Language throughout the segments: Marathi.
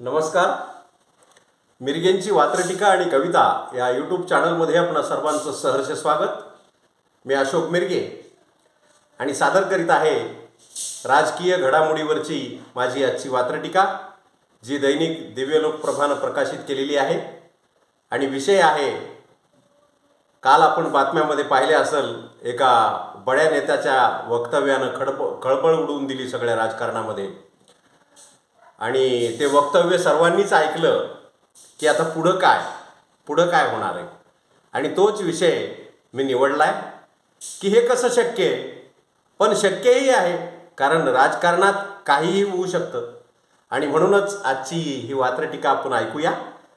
नमस्कार. मिरगेंची वात्रटिका आणि कविता या यूट्यूब चॅनलमध्ये आपणा सर्वांचं सहर्ष स्वागत. मी अशोक मिरगे आणि सादर करीत आहे राजकीय घडामोडीवरची माझी आजची वात्रटिका जी दैनिक दिव्यलोक प्रभानं प्रकाशित केलेली आहे. आणि विषय आहे काल आपण बातम्यामध्ये पाहिले असेल एका बड्या नेत्याच्या वक्तव्यानं खडप खळबळ उडवून दिली सगळ्या राजकारणामध्ये. आणि ते वक्तव्य सर्वांनीच ऐकलं की आता पुढं काय पुढं काय होणार आहे. आणि तोच विषय मी निवडला आहे की हे कसं शक्य आहे? पण शक्यही आहे कारण राजकारणात काहीही होऊ शकतं. आणि म्हणूनच आजची ही वात्रटीका आपण ऐकूया.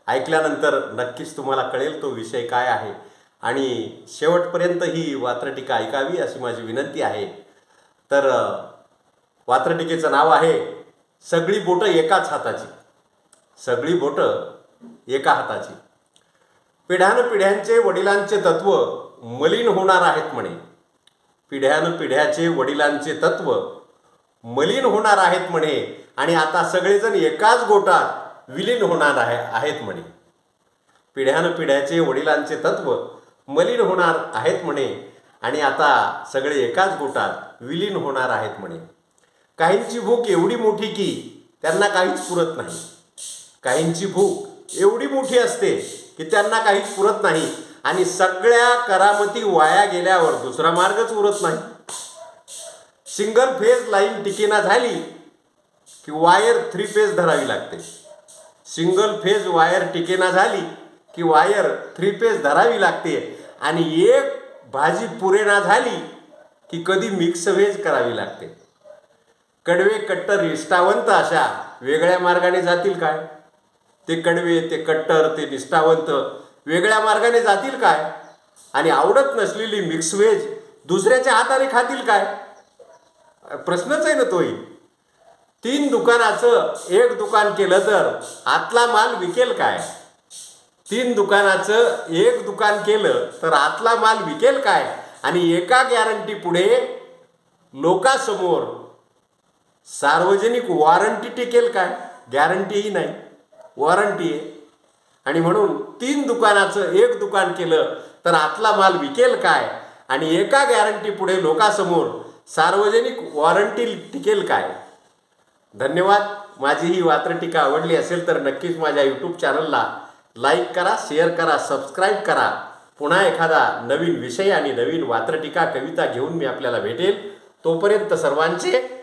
ऐकल्यानंतर नक्कीच तुम्हाला कळेल तो विषय काय आहे. आणि शेवटपर्यंत ही वात्रटीका ऐकावी अशी माझी विनंती आहे. तर वात्रटीकेचं वात्रटिकेचं नाव आहे सगळी बोटं एकाच हाताची. सगळी बोटं एका हाताची. पिढ्यानपिढ्यांचे वडिलांचे तत्व मलिन होणार आहेत म्हणे. पिढ्यानपिढ्याचे वडिलांचे तत्व मलिन होणार आहेत म्हणे आणि आता सगळेजण एकाच गोटात विलीन होणार आहे आहेत म्हणे. पिढ्यानपिढ्याचे वडिलांचे तत्व मलिन होणार आहेत म्हणे आणि आता सगळे एकाच गोटात विलीन होणार आहेत म्हणे. काहींची भूक एवढी मोठी की त्यांना काहीच पुरत नाही. काहींची भूक एवढी मोठी असते की त्यांना काहीच पुरत नाही आणि सगळ्या करामती वाया गेल्यावर दुसरा मार्गच उरत नाही. सिंगल फेज लाईन टिकेना झाली की वायर थ्री फेज धरावी लागते. सिंगल फेज वायर टिकेना झाली की वायर थ्री फेज धरावी लागते आणि एक भाजी पुरेना झाली की कधी मिक्स व्हेज करावी लागते. कडवे कट्टर निष्ठावंत अशा वेगळ्या मार्गाने जातील काय? ते कडवे ते कट्टर ते निष्ठावंत वेगळ्या मार्गाने जातील काय? आणि आवडत नसलेली मिक्स व्हेज दुसऱ्याच्या हाताने खातील काय? प्रश्नच आहे ना तोही. तीन दुकानाचं एक दुकान केलं तर आतला माल विकेल काय? तीन दुकानाचं एक दुकान केलं तर आतला माल विकेल काय? आणि एका गॅरंटी पुढे लोकासमोर सार्वजनिक वॉरंटी टिकेल काय? गॅरंटीही नाही. वॉरंटी आहे. आणि म्हणून तीन दुकानाचं एक दुकान केलं तर आतला माल विकेल काय? आणि एका गॅरंटी पुढे लोकांसमोर सार्वजनिक वॉरंटी टिकेल काय? धन्यवाद. माझी ही वात्रटीका आवडली असेल तर नक्कीच माझ्या यूट्यूब चॅनलला लाईक करा शेअर करा सबस्क्राईब करा. पुन्हा एखादा नवीन विषय आणि नवीन वात्रटीका कविता घेऊन मी आपल्याला भेटेल. तोपर्यंत सर्वांचे